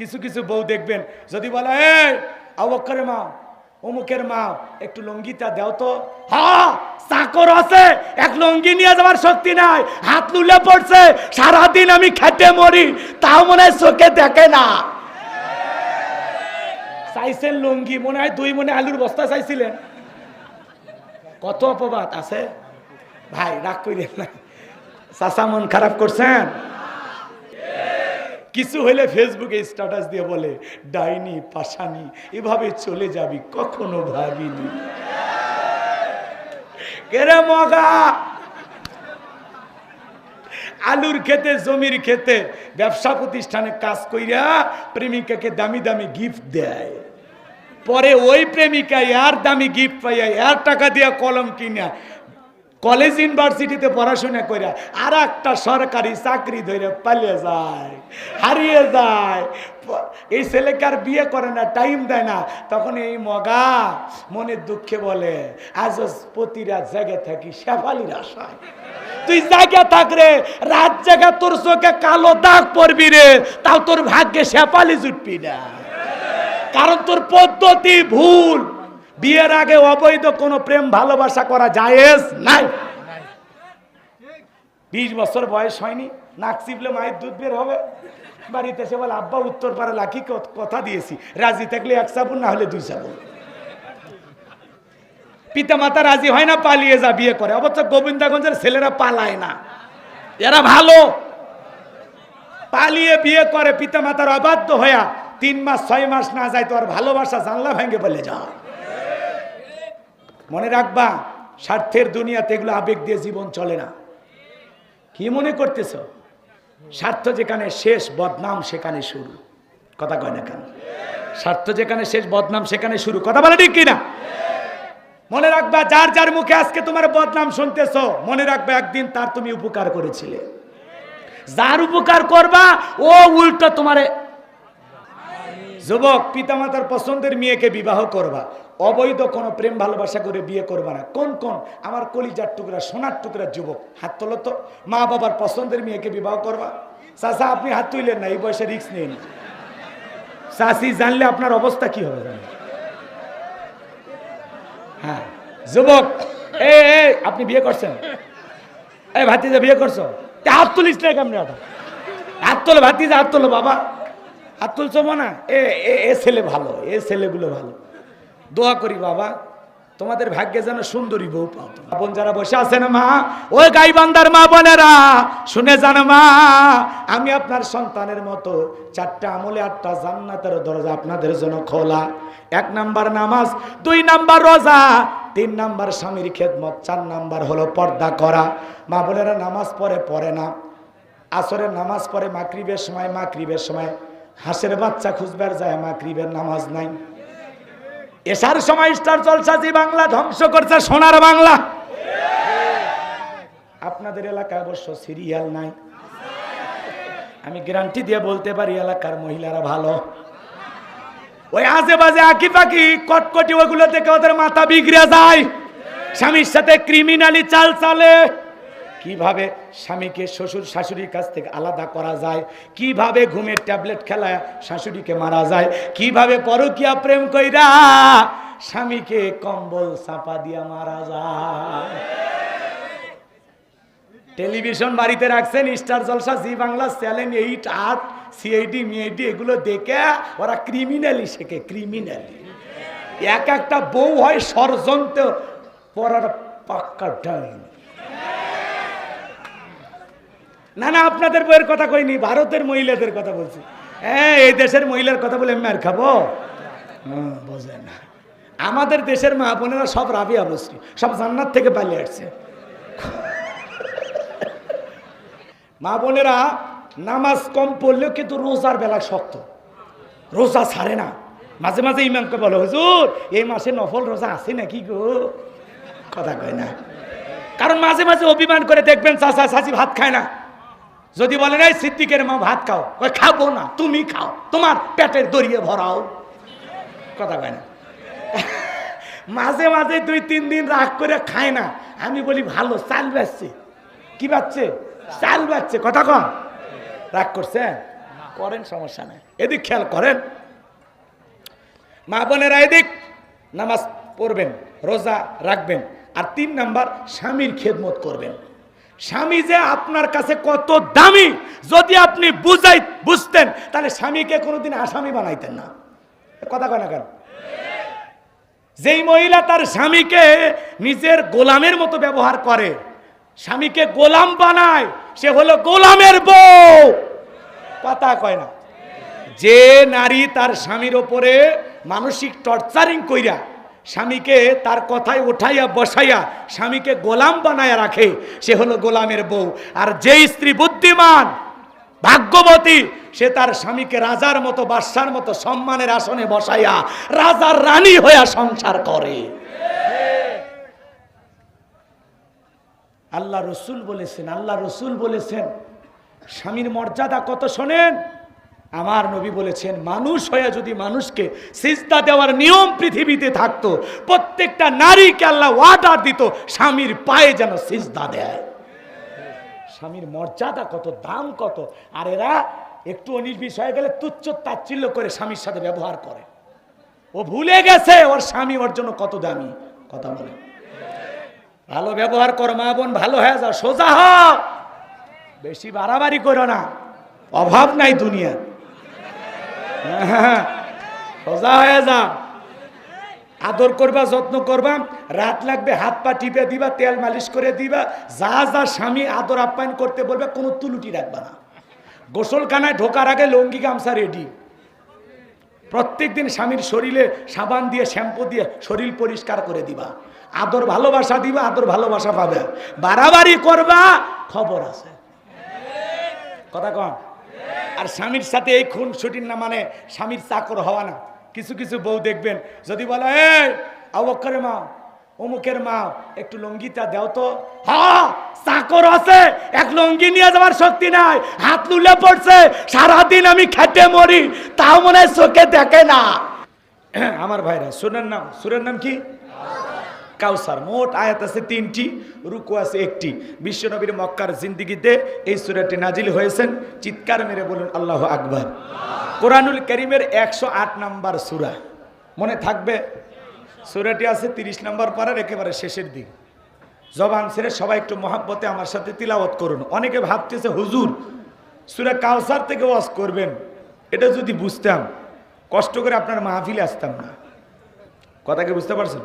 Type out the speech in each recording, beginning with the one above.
কিছু কিছু বউ দেখবেন। যদি বলে, এই অবক্ষরের মা, অমুকের মা, একটু লঙ্গিটা দাও তো। হ্যাঁ চাকর আছে, এক লঙ্গি নিয়ে যাওয়ার শক্তি নাই। হাত লুলে পড়ছে, সারাদিন আমি খেটে মরি, তাও মনে হয় চোখে দেখে না। চাইছেন লঙ্গি, মনে হয় দুই মনে আলুর বস্তা চাইছিলেন। কত অপবাদ আছে? ভাই, রাগ করিলেন না। চাচা মন খারাপ করছেন? কিছু হইলে ফেসবুকে স্ট্যাটাস দিয়ে বলে, ডাইনি, পাশানি, এভাবে চলে যাবি, কখনো ভাবিনি। আলুর খেতে জমির খেতে ব্যবসা প্রতিষ্ঠানে কাজ কইরা প্রেমিকাকে দামি দামি গিফট দেয়। পরে ওই প্রেমিকা এর দামি গিফট পাইয়া এর টাকা দিয়া কলম কিনা কলেজ ইউনিভার্সিটিতে পড়াশোনা করে আর একটা সরকারি চাকরি ধরে পালিয়ে যায়, হারিয়ে যায়। এই ছেলেকে আর বিয়ে করে না টাইম দেয় না। তখন এই মগা মনের দুঃখে বলে, আজ প্রতি রাত জায়গা থাকি শেফালির আশায়। তুই জায়গা থাক রে, রাত জায়গা তোর চোখে কালো দাগ পড়বি রে, তাও তোর ভাগ্যে শেফালি জুটবি না। কারণ তোর পদ্ধতি ভুল। বিয়ের আগে অবৈধ কোনো প্রেম ভালোবাসা করা জায়েজ? নাই। বিশ বছর বয়স হয়নি, নাক চিপলে মায়ের দুধ বের হবে। বাড়িতে এসে বলে, আব্বা, উত্তর পাড়া লাখি কথা দিয়েছি। রাজি থাকলে এক সাবুন, না হলে দুই সাবুন। পিতা মাতা রাজি হয় না, পালিয়ে যা, বিয়ে করে। অবশ্য গোবিন্দাগঞ্জের ছেলেরা পালায় না। এরা ভালো। পালিয়ে বিয়ে করে পিতা মাতার অবাধ্য হইয়া তিন মাস, ছয় মাস না যায় তো আর ভালোবাসা জানলা ভেঙে বলে যা মনে রাখবা, স্বার্থের দুনিয়াতে এগুলো আবেগ দিয়ে জীবন চলে না। কি মনে করতেছ? স্বার্থ যেখানে শেষ, বদনাম সেখানে শুরু। কথা কয় না কেন? স্বার্থ যেখানে শেষ, বদনাম সেখানে শুরু। কথা বলে ঠিক কিনা? মনে রাখবা, যার যার মুখে আজকে তোমার বদনাম শুনতেছ, মনে রাখবা একদিন তার তুমি উপকার করেছিলে। যার উপকার করবা, ও উল্টো তোমারে যুবক, পিতামাতার পছন্দের মেয়েকে বিবাহ করবা। অবৈধ কোনো প্রেম ভালোবাসা করে বিয়ে করবা না। কোন কোন? আমার কলিজার টুকরা, সোনার টুকরা যুবক, হাত তোলো তো। মা বাবার পছন্দের মেয়েকে বিবাহ করবা। চাচা, আপনি হাত তুললেন না, এই বয়সে রিক্স নেন চাষি জানলে আপনার অবস্থা কি হবে জানেন? হ্যাঁ যুবক এ আপনি বিয়ে করছেন? এই, ভাতিজা, বিয়ে করছ? হাত তুলিস না কেমনি হাত তোলো, ভাতিজা, হাত তোলো, বাবা। হাত তুলছো না এ, এ- এ ছেলে ভালো, এ ছেলেগুলো ভালো। দোয়া করি বাবা, তোমাদের ভাগ্যে যেন সুন্দরী বউ পাও। বোন যারা বসে আছেন মা, ওই গাইবান্দার মা বোনেরা, শুনে যান মা, আমি আপনার সন্তানের মতো চারটা আমলে আটটা জান্নাতের দরজা আপনাদের জন্য খোলা। এক নাম্বার নামাজ, দুই নাম্বার রোজা, তিন নাম্বার স্বামীর খেদমত, চার নাম্বার হলো পর্দা করা। মা বোনেরা, নামাজ পড়ে পড়ে না। আসরের নামাজ পড়ে মাকরিবের সময় মাকরিবের সময়। হাঁসের বাচ্চা খুঁজবার যায় মাকরিবের নামাজ নাই। এসার সময় স্টার জলসা জি বাংলা ধ্বংস করছে সোনার বাংলা। আপনাদের এলাকায় অবশ্য সিরিয়াল নাই। আমি গ্যারান্টি দিয়ে বলতে পারি এলাকার মহিলারা ভালো। ওই বাজে আঁকি পাখি কটকটি ওগুলো থেকে ওদের মাথা বিগড়ে যায়। স্বামীর সাথে ক্রিমিনালি চাল চালে কীভাবে স্বামীকে শ্বশুর শাশুড়ির কাছ থেকে আলাদা করা যায়? কীভাবে ঘুমের ট্যাবলেট খেলায় শাশুড়িকে মারা যায়? কীভাবে পরকিয়া প্রেম কইরা স্বামীকে কম্বল চাপা দিয়া মারা যায়? টেলিভিশন বাড়িতে রাখছেন Star Jalsha, Zee Bangla channel eight, আট, সিআইডি, মিআইডি, এগুলো দেখে ওরা ক্রিমিনালি শেখে ক্রিমিনালি এক একটা বউ হয় ষড়যন্ত্র পড়ার পাক্কা ডাইন। না না, আপনাদের বইয়ের কথা কইনি, ভারতের মহিলাদের কথা বলছি। হ্যাঁ এই দেশের মহিলার কথা বলে আমি আর খাব? বোঝেন না। আমাদের দেশের মা বোনেরা সব রাবি অবশ্রী সব জান্নাত থেকে পালিয়ে আসছে। মা বোনেরা, নামাজ কম পড়লেও কিন্তু রোজার বেলা শক্ত। রোজা ছাড়ে না। মাঝে মাঝে ইমামকে বলো, হুজুর, এই মাসে নফল রোজা আছে নাকি গো? কথা কয় না। কারণ মাঝে মাঝে অভিমান করে দেখবেন চাচা, চাচি ভাত খায় না। যদি বলেন এই সিদ্দিকের মা ভাত খাও। ওই খাব না, তুমি খাও, তোমার পেটের দড়িয়ে ভরাও। কথা কয় না। মাঝে মাঝে দুই, তিন দিন রাগ করে খায় না। আমি বলি, ভালো, চাল বেচছে কি বাচ্চে চাল বাচ্চে কথা কম রাগ করছে? করেন, সমস্যা নেই। এদিক খেয়াল করেন। মা বোনেরা এদিক নামাজ পড়বেন, রোজা রাখবেন, আর তিন নাম্বার, স্বামীর খেদমত করবেন। স্বামী যে আপনার কাছে কত দামি, যদি আপনি বুঝাই, বুঝতেন, তাহলে স্বামীকে কোনোদিন আসামি বানাইতেন না। কথা কয় না কেন? যেই মহিলা তার স্বামীকে নিজের গোলামের মতো ব্যবহার করে, স্বামীকে গোলাম বানায়, সে হলো গোলামের বউ। কথা কয় না? যে নারী তার স্বামীর ওপরে মানসিক টর্চারিং কইরা স্বামীকে তার কথায় উঠাইয়া বসাইয়া স্বামীকে গোলাম বানায়া রাখে, সে হলো গোলামের বউ। আর যে স্ত্রী বুদ্ধিমান, ভাগ্যবতী, সে তার স্বামীকে রাজার মতো, বাদশার মতো সম্মানের আসনে বসাইয়া রাজার রানী হইয়া সংসার করে। আল্লাহ রসুল বলেছেন, আল্লাহ রসুল বলেছেন, স্বামীর মর্যাদা কত শোনেন? আমার নবী বলেছেন, মানুষ হয়ে যদি মানুষকে সিজদা দেওয়ার নিয়ম পৃথিবীতে থাকতো, প্রত্যেকটা নারীকে আল্লাহ ওয়ার্ডার দিত, স্বামীর পায়ে যেন সিজদা দেয়। স্বামীর মর্যাদা কত, দাম কত, আর এরা একটু অনির্বিষ হয়ে গেলে তুচ্ছ তাচ্ছিল্য করে স্বামীর সাথে ব্যবহার করে। ও ভুলে গেছে, ওর স্বামী ওর জন্য কত দামি, কথা বলে। ভালো ব্যবহার কর, মা বোন, ভালো হয়ে যাও, সোজা হ বেশি বাড়াবাড়ি করো না। অভাব নাই দুনিয়া সোজা হয়ে যা আদর করবা, যত্ন করবা, রাত লাগবে, হাত পা টিপে দিবা, তেল মালিশ করে দিবা, যা যা স্বামী আদর আপ্যায়ন করতে বলবে, কোনো তুলুটি রাখবা না। গোসলখানায় ঢোকার আগে লঙ্গি গামছা রেডি প্রত্যেক দিন স্বামীর শরীরে সাবান দিয়ে, শ্যাম্পু দিয়ে শরীর পরিষ্কার করে দিবা। আদর ভালোবাসা দিবা, আদর ভালোবাসা পাবে। বাড়াবাড়ি করবা, খবর আছে। কথা কন আর স্বামীর সাথে এই খুন ছুটির না মানে স্বামীর চাকর হওয়া না। কিছু কিছু বউ দেখবেন, যদি বলে, এই অবক্ষরের মা, অমুকের মা, একটু লঙ্গিটা দেও তো। হ্যাঁ চাকর আছে, এক লঙ্গি নিয়ে যাওয়ার শক্তি নাই। হাত লুলে পড়ছে, সারাদিন আমি খেটে মরি, তাও মনে হয় চোখে দেখে না। আমার ভাইরা, সুরের নাম সুরের নাম কি? কাউসার, মোট আয়াত আছে তিনটি, রুকু আছে একটি। বিশ্বনবীর মক্কার জিন্দিগিতে এই সুরাটি নাজিল হয়েছেন। চিৎকার মেরে বলুন, আল্লাহ আকবর। কোরআনুল করিমের একশো আট নাম্বার সুরা। মনে থাকবে? সুরাটি আছে তিরিশ নাম্বার পারার একেবারে শেষের দিক। জবান ছেড়ে সবাই একটু মহাব্বতে আমার সাথে তিলাওয়াত করুন। অনেকে ভাবতেছে, হুজুর, সুরা কাউসার থেকে ওয়াজ করবেন। এটা যদি বুঝতাম, কষ্ট করে আপনার মাহফিলে আসতাম না। কথা কি বুঝতে পারছেন?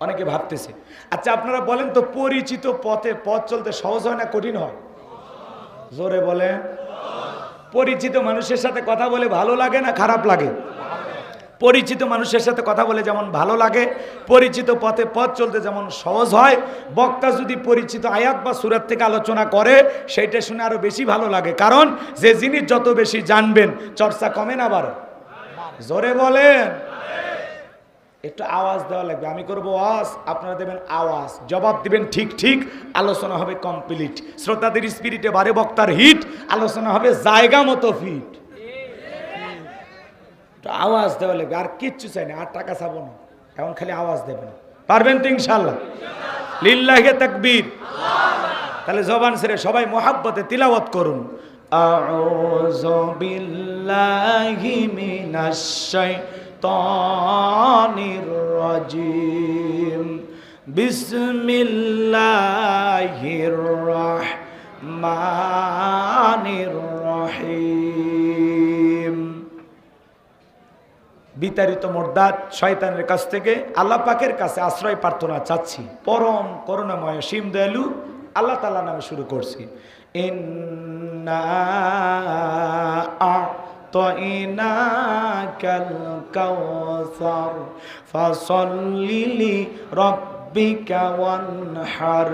অনেকে ভাবতেছে। আচ্ছা আপনারা বলেন তো, পরিচিত পথে পথ চলতে সহজ হয় না কঠিন হয়? জোরে বলেন। পরিচিত মানুষের সাথে কথা বলে ভালো লাগে না খারাপ লাগে? পরিচিত মানুষের সাথে কথা বলে যেমন ভালো লাগে, পরিচিত পথে পথ চলতে যেমন সহজ হয়, বক্তা যদি পরিচিত আয়াত বা সুরাত থেকে আলোচনা করে, সেইটা শুনে আরও বেশি ভালো লাগে। কারণ, যে জিনিস যত বেশি জানবেন, চর্চা কমে না বাড়ে জোরে বলেন। একটু আওয়াজ দেওয়া লাগবে। আমি করব আওয়াজ আপনারা দেবেন আওয়াজ। জবাব দিবেন ঠিক ঠিক। আলোচনা হবে কমপ্লিট শ্রোতাদের স্পিরিটে বারে বক্তার হিট আলোচনা হবে জায়গা মতো ফিট একটু আওয়াজ দেওয়া লাগবে, আর কিচ্ছু চাই না, আর টাকা চাবো না। এখন খালি আওয়াজ দেবেন। পারবেন তো ইনশাল্লাহ লিল্লাহে তাকবীর। তাহলে জবান ছেড়ে সবাই মোহাব্বতে তিলাওয়াত করুন। আউযু বিল্লাহি শাইতানির রাজিম বিসমিল্লাহির রাহমানির রহিম বিতাড়িত মোর্দাত শয়তানের কাছ থেকে আল্লাহ পাকের কাছে আশ্রয় প্রার্থনা চাচ্ছি। পরম করুণাময় সীম দয়ালু আল্লাহ তাল্লাহ নামে শুরু করছি। ইন্না আ'তাইনাকাল কাউসার ফাসাল্লি লিরাব্বিকা ওয়ানহার,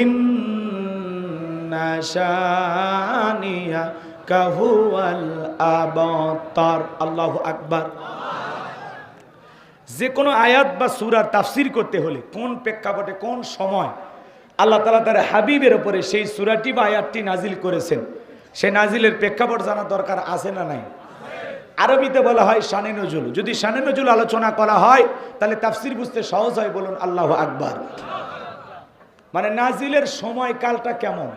ইন্না শানিয়াকা হুয়াল আবতার। আল্লাহু আকবার। যে কোনো আয়াত বা সুরার তাফসির করতে হলে কোন প্রেক্ষাপটে, কোন সময় আল্লাহ তালা তার হাবিবের ওপরে সেই সুরাটি বা আয়াতটি নাজিল করেছেন। সেই নাজিলের প্রেক্ষাপট জানা দরকার আছে না নাই? আরবিতে বলা হয় শানে নজুল। যদি শানে নজুল আলোচনা করা হয়, তাহলে তাফসির বুঝতে সহজ হয় বলুন আল্লাহ আকবার। মানে নাজিলের সময়কালটা কেমন?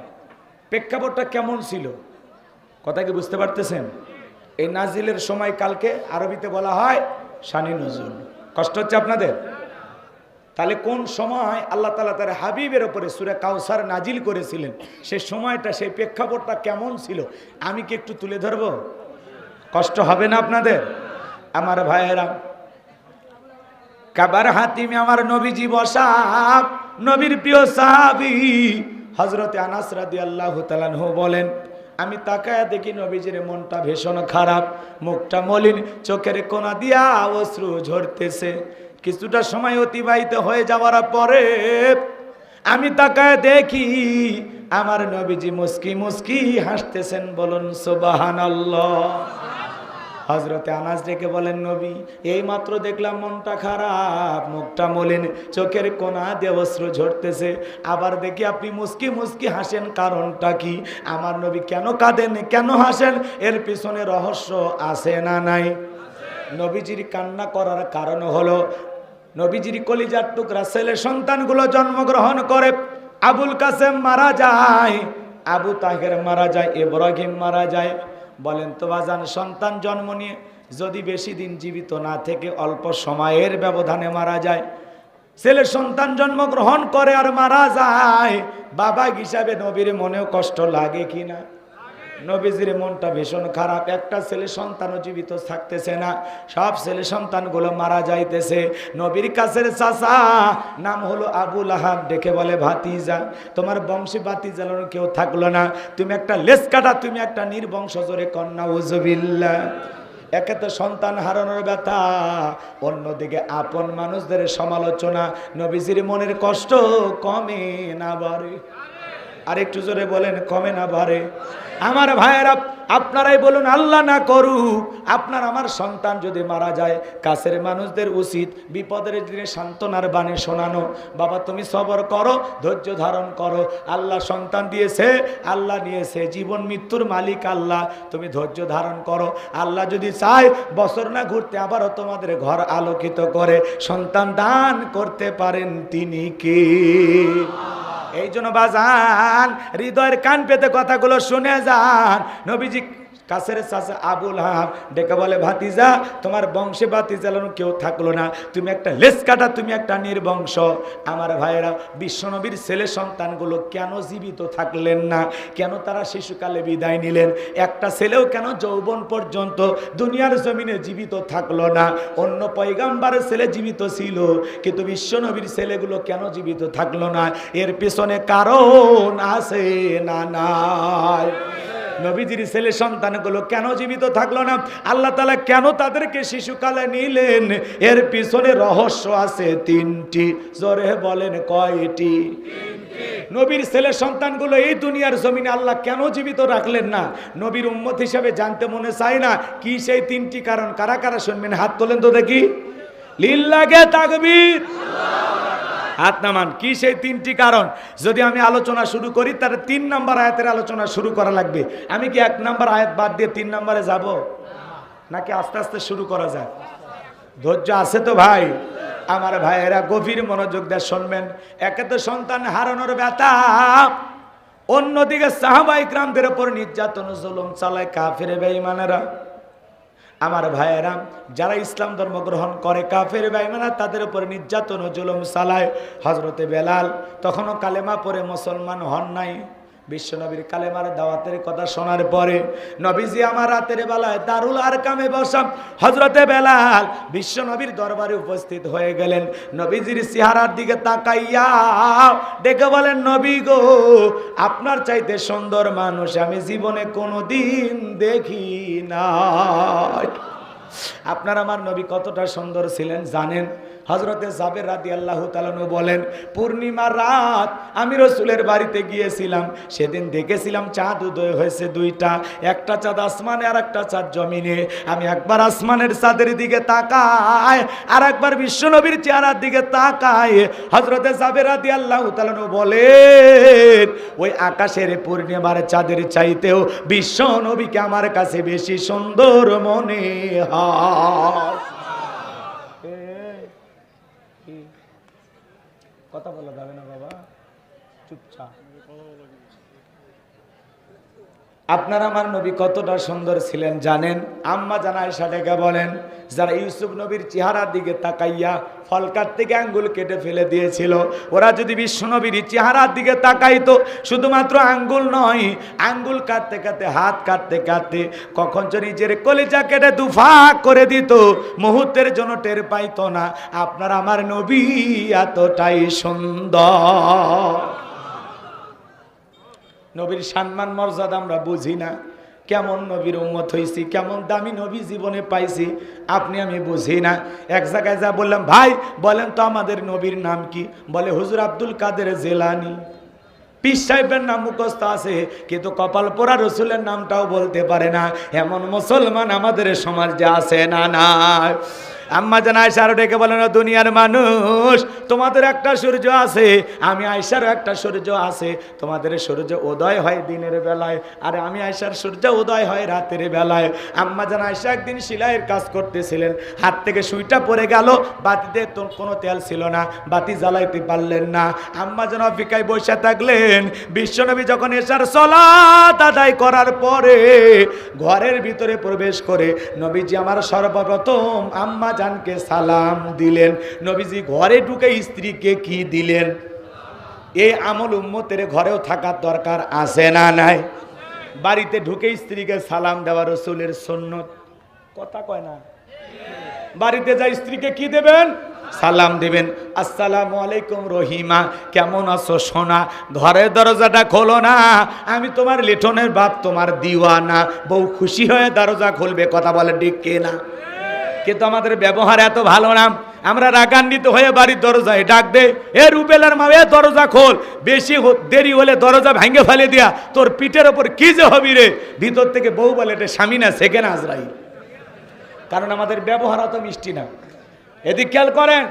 প্রেক্ষাপটটা কেমন ছিল? কথা কি বুঝতে পারতেছেন? এই নাজিলের সময় কালকে আরবিতে বলা হয় শানি নজরুল কষ্ট হচ্ছে আপনাদের? তাহলে কোন সময় আল্লাহ তালা তার হাবিবের ওপরে সুরে কাউসার নাজিল করেছিলেন? সেই সময়টা, সেই প্রেক্ষাপটটা কেমন ছিল? আমি কি একটু তুলে ধরব? কষ্ট হবে না আপনাদের? আমার ভাইয়েরা, কাবার হাতিমে আমার নবীজি বসা, নবীর প্রিয় সাহাবি হজরতে আনাস রাদি আল্লাহ তালানহ বলেন, আমি তাকায় দেখি নবীজির মনটা ভীষণ খারাপ, মুখটা মলিন, চোখের কোনা দিয়া অশ্রু ঝরতেছে। কিছুটা সময় অতিবাহিত হয়ে যাওয়ার পরে আমি তাকায় দেখি আমার নবীজি মুস্কি মুস্কি হাসতেছেন, বলুন সোবাহান হজরতে আনাজ ডেকে বলেন, নবী, এই মাত্র দেখলাম মনটা খারাপ, মুখটা মলিন, চোখের কোনা দেবস্ত্র ঝরতেছে। আবার দেখি আপনি মুস্কি মুস্কি হাসেন, কারণটা কি? আমার নবী কেন কাঁদেন কেন হাসেন? এর পিছনে রহস্য আছে না নাই? নবীজির কান্না করার কারণ হলো, নবীজির কলিজার টুকরা ছেলে সন্তানগুলো জন্মগ্রহণ করে, আবুল কাসেম মারা যায়, আবু তাহের মারা যায়, ইব্রাহিম মারা যায়। বলেন তো বাজান, সন্তান জন্ম নিয়ে যদি বেশি দিন জীবিত না থেকে অল্প সময়ের ব্যবধানে মারা যায়, ছেলে সন্তান জন্মগ্রহণ করে আর মারা যায়, বাবা হিসাবে নবীর মনেও কষ্ট লাগে কিনা নবীজির মনটা ভীষণ খারাপ। একটা ছেলে সন্তানও জীবিত থাকতেছে না, সব ছেলে সন্তানগুলো মারা যাইতেছে। নবীর কাছের চাচা নাম হলো আবুল আহাব ডেকে বলে, ভাতিজা, তোমার বংশী বাতি জ্বালানো কেউ থাকল না। তুমি একটা লেস কাটা তুমি একটা নির্বংশ জোরে কন্যা উজবিল্লা একে তো সন্তান হারানোর ব্যথা, অন্যদিকে আপন মানুষদের সমালোচনা। নবীজির মনের কষ্ট কমে না বাড়ে। আর একটু জোরে বলেন, কমে না বাড়ে আমার ভাইয়েরা, আপনারাই বলুন, আল্লাহ না করুক। আপনার, আমার সন্তান যদি মারা যায়, কাছের মানুষদের উচিত বিপদের দিনে সান্ত্বনার বাণী শোনানো। বাবা, তুমি সবর করো, ধৈর্য ধারণ করো। আল্লাহ সন্তান দিয়েছে, আল্লাহ নিয়েছে। জীবন মৃত্যুর মালিক আল্লাহ, তুমি ধৈর্য ধারণ করো। আল্লাহ যদি চায়, বছর না ঘুরতে আবারও তোমাদের ঘর আলোকিত করে। সন্তান দান করতে পারেন তিনি কে? এই জন্য বাজান হৃদয়ের কান পেতে কথাগুলো শুনে যান। নবীজি কাছের চাষে আবুল হাব ডেকে বলে, ভাতিজা, তোমার বংশে বাতি জ্বালানো কেউ থাকল না। তুমি একটা লেস কাটা তুমি একটা নির্বংশ। আমার ভাইয়েরা বিশ্বনবীর ছেলে সন্তানগুলো কেন জীবিত থাকলেন না? কেন তারা শিশুকালে বিদায় নিলেন? একটা ছেলেও কেন যৌবন পর্যন্ত দুনিয়ার জমিনে জীবিত থাকল না? অন্য পয়গাম্বারের ছেলে জীবিত ছিল, কিন্তু বিশ্বনবীর ছেলেগুলো কেন জীবিত থাকল না? এর পেছনে কারণ আছে না নাই? নবীজির ছেলে সন্তানগুলো কেন জীবিত থাকল না? আল্লাহ তালা কেন তাদেরকে শিশুকালে নিলেন? এর পিছনে রহস্য আছে তিনটি। জোরে বলেন কয়টি? নবীর ছেলে সন্তানগুলো এই দুনিয়ার জমিনে আল্লাহ কেন জীবিত রাখলেন না? নবীর উম্মত হিসাবে জানতে মনে চায় না। কি সেই তিনটি কারণ? কারা কারা শুনবেন? হাত তোলেন তো দেখি। লিল্লাগে তাকবীর। হাত নামান। কি সেই তিনটি কারণ? যদি আমি আলোচনা শুরু করি তাহলে তিন নম্বর আয়াতের আলোচনা শুরু করা লাগবে। আমি কি এক নম্বর আয়াত বাদ দিয়ে তিন নম্বরে যাব? নাকি আস্তে আস্তে শুরু করা যায়? ধৈর্য আছে তো ভাই? আমার ভাইয়েরা গভীর মনোযোগ দিয়ে শুনবেন। একে তো সন্তান হারানোর ব্যথা। অন্যদিকে সাহাবাই গ্রামদের ওপর নির্যাতন, জুলুম চালায় কাফের বেঈমানেরা। আমার ভাইয়েরা, যারা ইসলাম ধর্ম গ্রহণ করে, কাফের ভাইমানা তাদের উপর নির্যাতন ও জুলুম চালায়। হজরতে বেলাল তখনও কালেমা পরে মুসলমান হন নাই। বিশ্বনবীর কালেমার দাওয়াতের কথা শোনার পরে নবীজি আমার রাতের বেলায় দারুল আর কামে বসাম হজরতে বেলাল বিশ্বনবীর দরবারে উপস্থিত হয়ে গেলেন। নবীজির চেহারার দিকে তাকাইয়া ডেকে বলেন, নবী গো, আপনার চাইতে সুন্দর মানুষ আমি জীবনে কোনো দিন দেখি না আপনার আমার নবী কতটা সুন্দর ছিলেন জানেন? হজরতে জাবের রাদি আল্লাহ তালানু বলেন, পূর্ণিমার রাত, আমি রসুলের বাড়িতে গিয়েছিলাম। সেদিন দেখেছিলাম চাঁদ উদয় হয়েছে দুইটা, একটা চাঁদ আসমানে আর একটা চাঁদ জমিনে। আমি একবার আসমানের চাঁদের দিকে তাকাই, আর একবার বিশ্বনবীর চেহারার দিকে তাকাই। হজরতে জাবের রাদি আল্লাহ তালানু বলেন, ওই আকাশের পূর্ণিমার চাঁদের চাইতেও বিশ্ব নবীকে আমার কাছে বেশি সুন্দর মনে হয়। কথা বলা যাবে না বাবা চুপচাপ। আপনার আমার নবী কতটা সুন্দর ছিলেন জানেন? আম্মা জানা ডেকে বলেন, যারা ইউসুফ নবীর চেহারার দিকে তাকাইয়া ফলকার থেকে আঙ্গুল কেটে ফেলে দিয়েছিল, ওরা যদি বিশ্ব নবীর চেহারার দিকে তাকাইতো, শুধুমাত্র আঙ্গুল নয়, আঙ্গুল কাটতে কাটতে, হাত কাটতে কাটতে, কখন যে নিজের কলিজা কেটে দুফাক করে দিত, মুহূর্তের জন্য টের পাইতো না, আপনার আমার নবী এতটাই সুন্দর। নবীর সম্মান, মর্যাদা আমরা বুঝি না। কেমন নবীর উম্মত হয়েছি কেমন দামি নবী জীবনে পাইছি, আপনি আমি বুঝি না। এক জায়গায় যা বললাম, ভাই, বলেন তো আমাদের নবীর নাম কি? বলে, হুজুর আব্দুল কাদের জেলানি। পিস সাহেবের নাম মুখস্থ আছে, কিন্তু কপাল পোড়া রসুলের নামটাও বলতে পারে না। এমন মুসলমান আমাদের সমাজে আছে না না আম্মা জান আয়সারও ডেকে বলেন দুনিয়ার মানুষ, তোমাদের একটা সূর্য আছে। আমি আয়সারও একটা সূর্য আছে। তোমাদের সূর্য উদয় হয় দিনের বেলায়, আর আমি আয়সার সূর্য উদয় হয় রাতের বেলায়। আম্মা জান আয়সা একদিন সিলাইয়ের কাজ করতেছিলেন। হাত থেকে সুইটা পড়ে গেল, বাতিতে কোনো তেল ছিল না, বাতি জ্বালাইতে পারলেন না। আম্মা যেন অপেক্ষায় বসে থাকলেন। বিশ্বনবী যখন এসার সলাত আদায় করার পরে ঘরের ভিতরে প্রবেশ করে, নবীজি আমার সর্বপ্রথম আম্মা জানকে সালাম দিলেন। নবীজি ঘরে ঢুকে স্ত্রীকে কি দিলেন? এই আমল উম্মতের ঘরেও থাকার দরকার আছে না নাই? বাড়িতে ঢুকে স্ত্রীকে সালাম দেওয়া রসুলের সন্ন্যত কথা কয় না? বাড়িতে যাই স্ত্রীকে কি দেবেন? সালাম দেবেন। আসসালামু আলাইকুম রহিমা, কেমন আছো সোনা? ঘরের দরজাটা খোলো না। আমি তোমার লিটনের বাপ, তোমার দিওয়ানা। বউ খুশি হয়ে দরজা খুলবে, কথা বলে ডিকে না কিন্তু আমাদের ব্যবহার এত ভালো না। আমরা রাগান্বিত হয়ে বাড়ির দরজায় ডাক দে এ রুবেলার মা, এ দরজা খোল। বেশি দেরি হলে দরজা ভেঙে ফেলে দিয়া, তোর পিঠের ওপর কি যে হবি রে? ভিতর থেকে বউ বলে, এটা স্বামী না সেকেন্ড আজরাই কারণ আমাদের ব্যবহার অত মিষ্টি না। এদিক খেয়াল করেন,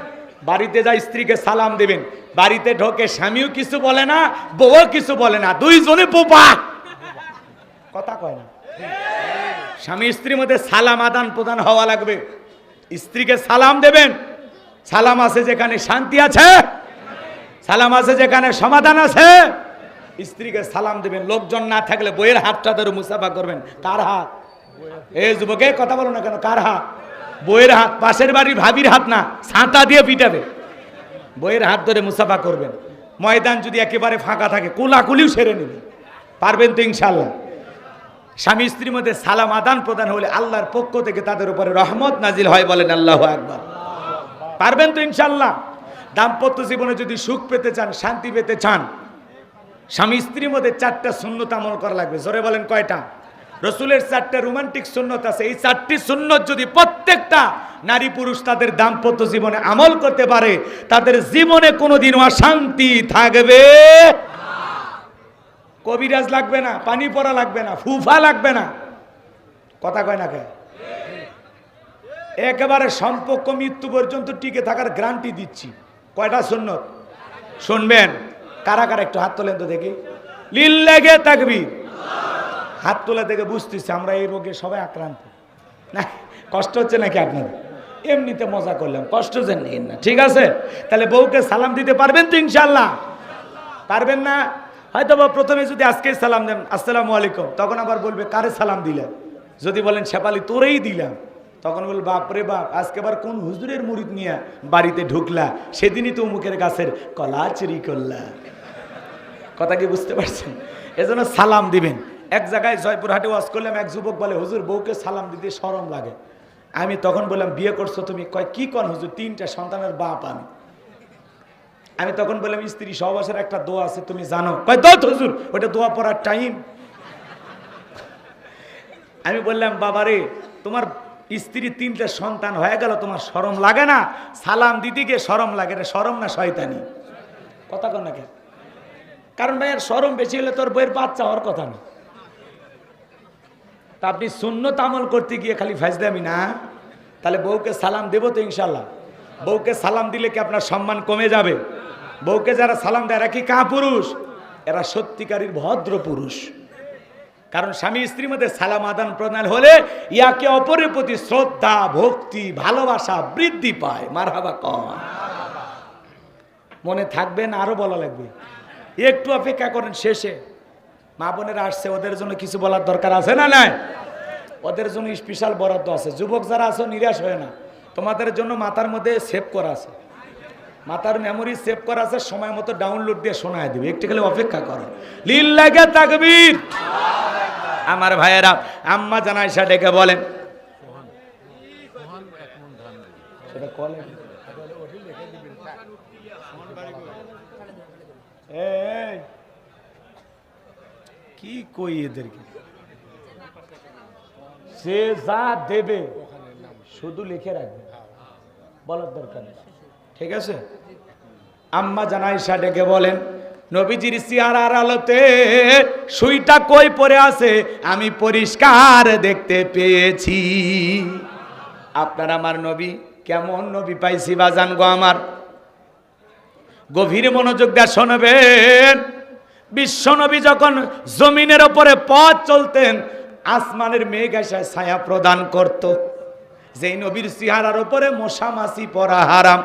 বাড়িতে যা স্ত্রীকে সালাম দেবেন। বাড়িতে ঢোকে স্বামীও কিছু বলে না, বউও কিছু বলে না, দুইজনে পোপা। কথা কয় না। স্বামী স্ত্রীর মধ্যে সালাম আদান প্রদান হওয়া লাগবে। স্ত্রীকে সালাম দেবেন। সালাম আছে যেখানে শান্তি আছে, সালাম আছে যেখানে সমাধান আছে। স্ত্রীকে সালাম দেবেন, লোকজন না থাকলে বইয়ের হাতটা ধরে মুসাফা করবেন। কার হাত? এ যুবকে কথা বলো না কেন, কার হাত? বইয়ের হাত, পাশের বাড়ির ভাবির হাত না ছাতা দিয়ে পিটাবে। বইয়ের হাত ধরে মুসাফা করবেন। ময়দান যদি একেবারে ফাঁকা থাকে, কুলাকুলিও সেরে নেবে। পারবেন তো ইনশাল্লাহ স্বামী স্ত্রীর মধ্যে সালাম আদান প্রদান হলে আল্লাহর পক্ষ থেকে তাদের উপরে রহমত নাজিল হয় বলেন আল্লাহ আকবার। পারবেন তো ইনশাল্লাহ দাম্পত্য জীবনে যদি সুখ পেতে চান, শান্তি পেতে চান, স্বামী স্ত্রীর মধ্যে চারটা শূন্যতা আমল করা লাগবে। জোরে বলেন কয়টা? রসুলের চারটা রোমান্টিক সুন্নত আছে। এই চারটি সুন্নত যদি প্রত্যেকটা নারী পুরুষ তাদের দাম্পত্য জীবনে আমল করতে পারে, তাদের জীবনে কোনোদিন অশান্তি থাকবে। কবিরাজ লাগবে না, পানি পড়া লাগবে না, ফুফা লাগবে না। কথা কয় না কে? একেবারে সম্পর্ক মৃত্যু পর্যন্ত টিকে থাকার গ্রান্টি দিচ্ছি। কয়টা সুন্নত? শুনবেন, কারা কারা একটু হাত তোলেন তো দেখি। লিল লেগে থাকবি হাত তোলা থেকে বুঝতেছি আমরা এই রোগে সবাই আক্রান্ত। না, কষ্ট হচ্ছে নাকি আপনার এমনিতে মজা করলাম, কষ্ট যে নেই না, ঠিক আছে? তাহলে বউকে সালাম দিতে পারবেন তো ইনশাল্লাহ পারবেন না? হয়তো বা প্রথমে যদি আজকে সালাম দেন, আসসালামু আলাইকুম। তখন আবার বলবে, কারে সালাম দিলেন যদি বলেন শেপালি তোরেই দিলাম। তখন বল বাপরে বাপ, আজকে আবার কোন হুজুরের মুরিদ নিয়ে বাড়িতে ঢুকলা? সেদিনই তো মুখের গাছের কলা চুরি করলা। কথা কি বুঝতে পারছেন? এজন্য সালাম দিবেন। এক জায়গায় জয়পুরহাটে ওয়াজ করলাম, এক যুবক বলে, হুজুর, বউকে সালাম দিতে সরম লাগে। আমি তখন বললাম, বিয়ে করছ তুমি? কয়, কি কন হুজুর, তিনটা সন্তানের বাপ আমি। আমি তখন বললাম, স্ত্রী সহবাসের একটা দোয়া আছে, তুমি জানো। হুজুর ওটা দোয়া পড়ার টাইম। আমি বললাম, বাবারে, তোমার স্ত্রী তিনটা সন্তান হয়ে গেল, তোমার শরম লাগে না? সালাম দিদিকে সরম লাগে রে, সরম না শয়তানি? কথা কন না কেন? কারণ ভাই, আর সরম বেশি হলে তোর বইয়ের বাচ্চা হওয়ার কথা না। তা আপনি শূন্যত আমল করতে গিয়ে খালি ফাইজদামি না? তাহলে বউকে সালাম দেবো তো ইনশাল্লাহ বউকে সালাম দিলে কি আপনার সম্মান কমে যাবে? বউকে যারা সালাম দেয়, এরা কি কা পুরুষ এরা সত্যিকারীর ভদ্র পুরুষ। কারণ স্বামী স্ত্রীর মধ্যে সালাম আদান প্রদান হলে ইয়াকে অপরের প্রতি শ্রদ্ধা, ভক্তি, ভালোবাসা বৃদ্ধি পায়। মার হাবা কম। মনে থাকবেন আরও বলা লাগবে। একটু অপেক্ষা করেন শেষে। মা বোনেরা আসছে, ওদের জন্য কিছু বলার দরকার আছে না নাই? ওদের জন্য স্পেশাল বরাদ্দ আছে। যুবক যারা আছে, নিরাশ হয় না। তোমাদের জন্য মাথার মধ্যে সেভ করা আছে। মাথার মেমোরি সেভ করা আছে, সময় মতো ডাউনলোড দিয়ে শোনায় দিবে। একটু খালি অপেক্ষা করো। লীল লাগে তাকবীর। আমার ভাইয়েরা, আম্মা জানাইসা ডেকে বলেন কি কই এদেরকে? সে যা দেবে, শুধু লিখে রাখবে। বলার দরকার নেই। ঠিক আছে? আম্মা জানাইসা ডেকে বলেন, নবীজির চেহারার আলোতে সুইটা কই পরে আছে? আমি পরিষ্কার দেখতে পেয়েছি। আপনার আমার নবী, কেমন নবী পাইছি বাজান গো আমার? গভীর মনোযোগ দিয়ে শোনবেন। বিশ্বনবী যখন জমিনের ওপরে পথ চলতেন, আসমানের মেঘ এসে ছায়া প্রদান করত। যেই নবীর চেহারার ওপরে মশা মাছি পরা হারাম।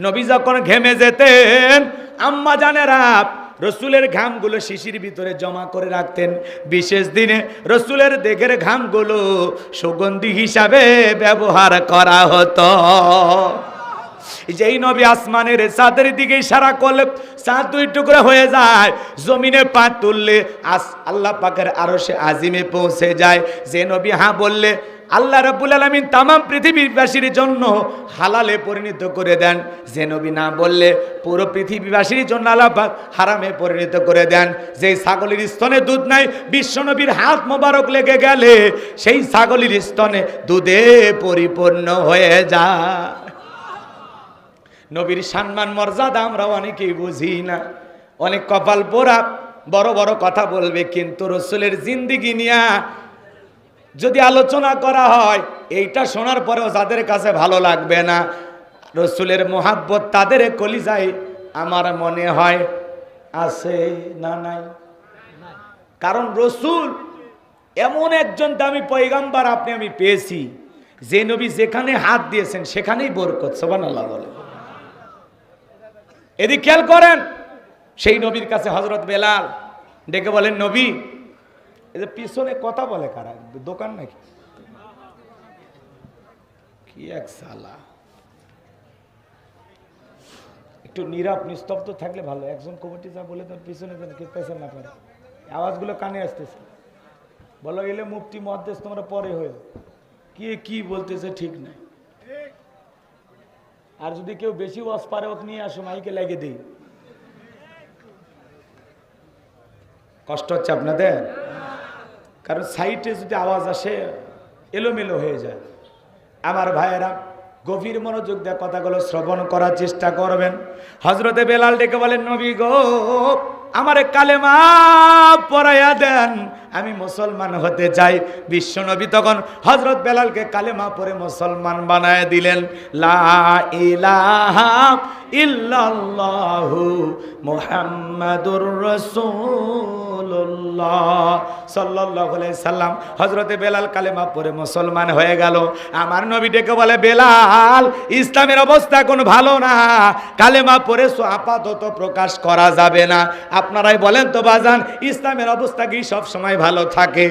নবী যখন ঘেমে যেতেন, আম্মা জানেরা, রসুলের ঘামগুলো শিশির ভিতরে জমা করে রাখতেন। বিশেষ দিনে রসুলের দেহের ঘামগুলো সুগন্ধি হিসাবে ব্যবহার করা হতো। যেই নবী আসমানের চাঁদের দিকে ইশারা করলে চাঁদ দুই টুকরো হয়ে যায়। জমিনে পা তুললে আস আল্লাহ পাকের আরও সে আজিমে পৌঁছে যায়। যে নবী হ্যাঁ বললে, আল্লাহ রাব্বুল আলামিন তামাম পৃথিবীবাসীর জন্য হালালে পরিণত করে দেন। যে নবী না বললে, পুরো পৃথিবীবাসীর জন্য আল্লাহ পাক হারামে পরিণত করে দেন। যেই ছাগলের স্তনে দুধ নাই বিশ্বনবীর হাত মোবারক লেগে গেলে সেই ছাগলের স্তনে দুধে পরিপূর্ণ হয়ে যায়। নবীর সম্মান, মর্যাদা আমরা অনেকেই বুঝি না। অনেক কপাল পোড়া, বড় বড় কথা বলবে, কিন্তু রসুলের জিন্দিগি নিয়া যদি আলোচনা করা হয়, এইটা শোনার পরেও যাদের কাছে ভালো লাগবে না, রসুলের মোহাব্বত তাদের কলিজায় আমার মনে হয় আছে না নাই। কারণ রসুল এমন একজন দামি পয়গাম্বার আপনি আমি পেয়েছি, যে নবী যেখানে হাত দিয়েছেন সেখানেই বরকত সোবান আল্লাহ বলে। এদিক খেয়াল করেন, সেই নবীর কাছে হজরত বেলাল ডেকে বলেন, নবী, এই যে পিছনে কথা বলে কারা? দোকান নাকি? কি এক সালা? একটু নীরব, নিস্তব্ধ থাকলে ভালো। একজন কমিটি যা বলে তোর পিছনে যেন, কেউ পেছন না পারে। আওয়াজগুলো কানে আসতেছে। বলো, এলে মুফতি মহাদেশ তোমরা পরে হয়ে কে কি বলতেছে ঠিক নাই? আর যদি কেউ বেশি ওয়াজ পারে, ওকে নিয়ে আসো, মাইকে লাগিয়ে দিই। কষ্ট হচ্ছে আপনাদের? কারণ সাইটে যদি আওয়াজ আসে, এলোমেলো হয়ে যায়। আমার ভাইয়েরা, গভীর মনোযোগ দিয়ে কথাগুলো শ্রবণ করার চেষ্টা করবেন। হজরতে বেলাল ডেকে বলেন, নবী গো, আমারে কালেমা পড়াইয়া দেন। আমি মুসলমান হতে চাই। বিশ্ব নবী তখন হজরত বেলালকে কালেমা পরে মুসলমান বানায় দিলেন। লা ইলাহা ইল্লাল্লাহু মুহাম্মাদুর রাসূলুল্লাহ। সাল্লাল্লাহু আলাইহি সাল্লাম হযরতে বেলাল কালেমা পরে মুসলমান হয়ে গেল। আমার নবী ডেকে বলে, বেলাল, ইসলামের অবস্থা কোন ভালো না। কালেমা সো আপাতত প্রকাশ করা যাবে না। আপনারাই বলেন তো, বাজান, ইসলামের অবস্থা কি সব সময় ভালো থাকে।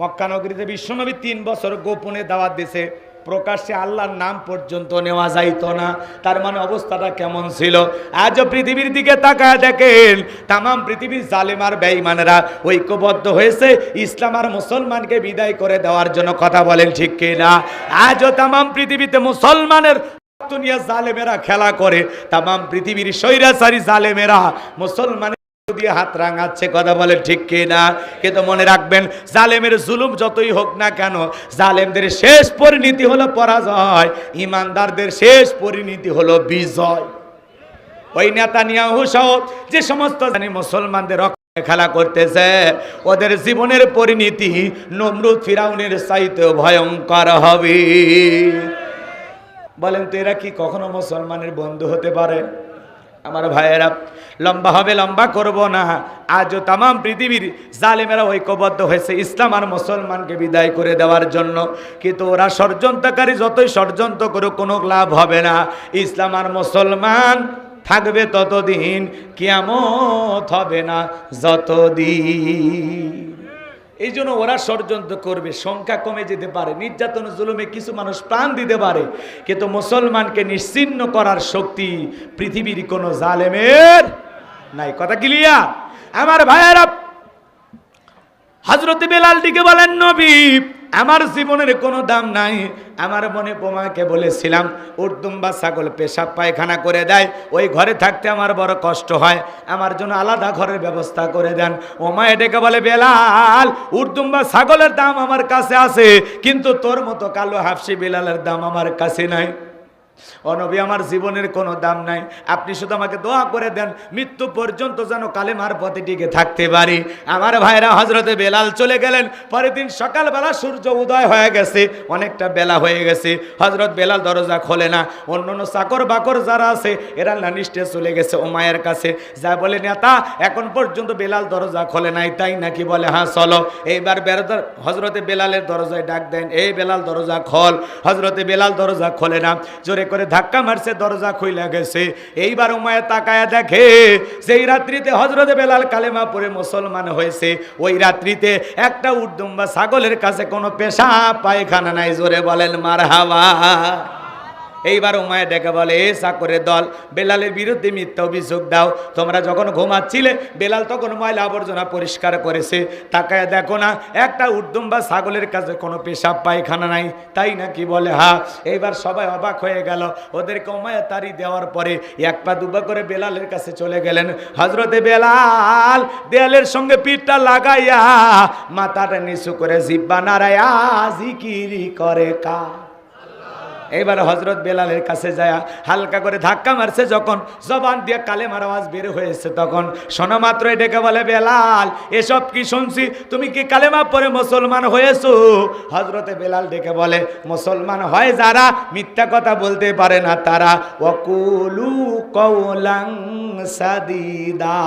মক্কা নগরীতে বিশ্বনবী তিন বছর গোপনে দাওয়াত দিছে প্রকাশ্যে আল্লাহর নাম পর্যন্ত নেওয়া যাইতো না। তার মানে অবস্থাটা কেমন ছিল? আজও পৃথিবীর দিকে তাকায় দেখেন, তামাম পৃথিবীর জালেমার বেঈমানেরা ঐক্যবদ্ধ হয়েছে। ইসলাম আর মুসলমানকে বিদায় করে দেওয়ার জন্য কথা বলেন, ঠিক কিনা? আজও তামাম পৃথিবীতে মুসলমানের জালেমেরা খেলা করে। তামাম পৃথিবীর স্বৈরাচারী জালেমেরা মুসলমান হাত রাঙাচ্ছে, কথা বলে ঠিক কিনা? কিন্তু মনে রাখবেন, জালেমের জুলুম যতই হোক না কেন, জালেমদের শেষ পরিণতি হলো পরাজয়, ইমানদারদের শেষ পরিণতি হলো বিজয়। ওই নেতা নিয়াহু সহ যে সমস্ত জানি মুসলমানদের খেলা করতেছে, ওদের জীবনের পরিণতি নমরুদ ফিরাউনের চাইতেও ভয়ঙ্কর হবে। বলেন তো এরা কি কখনো মুসলমানের বন্ধু হতে পারে? আমার ভাইয়েরা, লম্বা হবে, লম্বা করব না। আজও তামাম পৃথিবীর জালেমেরা ঐক্যবদ্ধ হয়েছে ইসলাম আর মুসলমানকে বিদায় করে দেওয়ার জন্য। কিন্তু ওরা ষড়যন্ত্রকারী, যতই ষড়যন্ত্র করুক, কোনো লাভ হবে না। ইসলাম আর মুসলমান থাকবে ততদিন, কিয়ামত হবে না যতদিন। এই জন্য ওরা ষড়যন্ত্র করবে, সংখ্যা কমে যেতে পারে, নির্যাতন, জুলুমে কিছু মানুষ প্রাণ দিতে পারে, কিন্তু মুসলমানকে নিশ্চিন্ন করার শক্তি পৃথিবীর কোনো জালেমের নাই। কথা ক্লিয়ার আমার ভাইয়েরা হজরত বেলাল দিকে বলেন, নবী আমার জীবনের কোনো দাম নাই। আমার মনে বোমাকে বলেছিলাম উর্দুম বা ছাগল, পেশাব, পায়খানা করে দেয়। ওই ঘরে থাকতে আমার বড় কষ্ট হয়। আমার জন্য আলাদা ঘরের ব্যবস্থা করে দেন। ওমা এটাকে বলে, বেলাল উর্দুম বা ছাগলের দাম আমার কাছে আছে, কিন্তু তোর মতো কালো হাফসি বেলালের দাম আমার কাছে নাই। অনবী আমার জীবনের কোনো দাম নাই। আপনি শুধু আমাকে দোয়া করে দেন, মৃত্যু পর্যন্ত যেন কালেমার পথে টিকে থাকতে পারি। আমার ভাইরা হজরতে বেলাল চলে গেলেন। পরের দিন সকালবেলা সূর্য উদয় হয়ে গেছে, অনেকটা বেলা হয়ে গেছে। হজরত বেলাল দরজা খোলে না। অন্য অন্য চাকর বাকর যারা আছে, এরা নানিষ্টে চলে গেছে ও মায়ের কাছে। যা বলে, নেতা, এখন পর্যন্ত বেলাল দরজা খোলে নাই, তাই নাকি বলে হ্যাঁ চলো। এইবার বেরোদার হজরতে বেলালের দরজায় ডাক দেন, এই বেলাল, দরজা খোল। হজরতে বেলাল দরজা খোলে না। জোরে করে ধাক্কা মারছে, দরজা খুলে গেছে। এইবার উমায় তাকায়া দেখে সেই রাত্রিতে হজরতে বেলাল কালেমা পরে মুসলমান হয়েছে, ওই রাত্রিতে একটা উর্দুম্বা ছাগলের কাছে কোনো পেশা, পায়খানা নাই, জোরে বলেন মার হাওয়া এইবার উমায় ডেকে বলে, এ চাকরের দল, বেলালের বিরুদ্ধে মিথ্যা অভিযোগ দাও। তোমরা যখন ঘুমাচ্ছিলে, বেলাল তখন ময়লা আবর্জনা পরিষ্কার করেছে। তাকায় দেখো না, একটা উর্দুম বা ছাগলের কাছে কোনো পেশাব, পায়খানা নাই। তাই নাকি বলে, হা, এইবার সবাই অবাক হয়ে গেল। ওদেরকে উমায় তারি দেওয়ার পরে এক পা দুবা করে বেলালের কাছে চলে গেলেন। হজরতে বেলাল দেয়ালের সঙ্গে পিঠটা লাগাইয়া মাথাটা নিচু করে জিব্বা নাড়াইয়া জিকিরি করে কা এবার হজরত বেলালের কাছে যায় হালকা করে ধাক্কা মারছে, যখন জবান দিয়ে কালে আওয়াজ বের হয়েছে, তখন শোনা মাত্র ডেকে বলে, বেলাল, এসব কি শুনছি? তুমি কি কালেমা পরে মুসলমান হয়েছো? হজরতে বেলাল ডেকে বলে, মুসলমান হয় যারা মিথ্যা কথা বলতে পারে না, তারা ওকুলু কৌলাং সাদিদা।